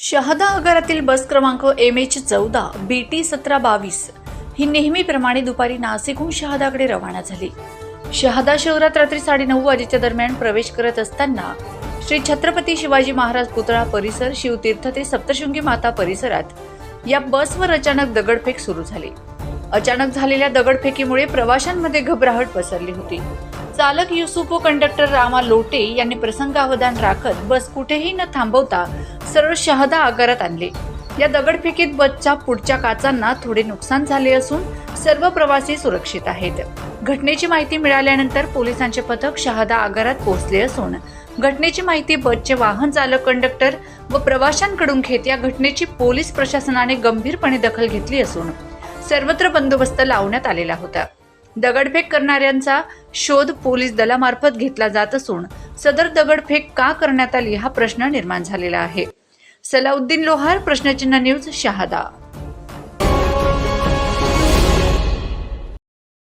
शहादा आगारातील बस क्रमांक M H चौदा बी T सतरा बावीस ही नेहमीप्रमाणे दुपारी नाशिकहून शहादाकडे रवाना झाली. शहादा शहरात रात्री साडेनऊ वाजेच्या दरम्यान प्रवेश करत असताना श्री छत्रपती शिवाजी महाराज पुतळा परिसर शिवतीर्थ ते सप्तशृंगी माता परिसरात या बसवर अचानक दगडफेक सुरू झाली. अचानक झालेल्या दगडफेकीमुळे प्रवाशांमध्ये घबराहट पसरली होती. चालक युसुफ व कंडक्टर रामा लोटे यांनी प्रसंगावधान राखत बस कुठेही न थांबवता सरळ शहादा आगारात आणले. या दगडफेकीत बसच्या पुढच्या काचांना थोडे नुकसान झाले असून सर्व प्रवासी सुरक्षित आहेत. घटनेची माहिती मिळाल्यानंतर पोलिसांचे पथक शहादा आगारात पोहोचले असून घटनेची माहिती बसचे वाहन चालक कंडक्टर व प्रवाशांकडून घेत या घटनेची पोलीस प्रशासनाने गंभीरपणे दखल घेतली असून सर्वत्र बंदोबस्त लावण्यात आलेला होता. दगडफेक करणाऱ्यांचा शोध पोलीस दलामार्फत घेतला जात असून सदर दगडफेक का करण्यात आली हा प्रश्न निर्माण झालेला आहे. सलाउद्दीन लोहार प्रश्नचिन्ह न्यूज शहादा.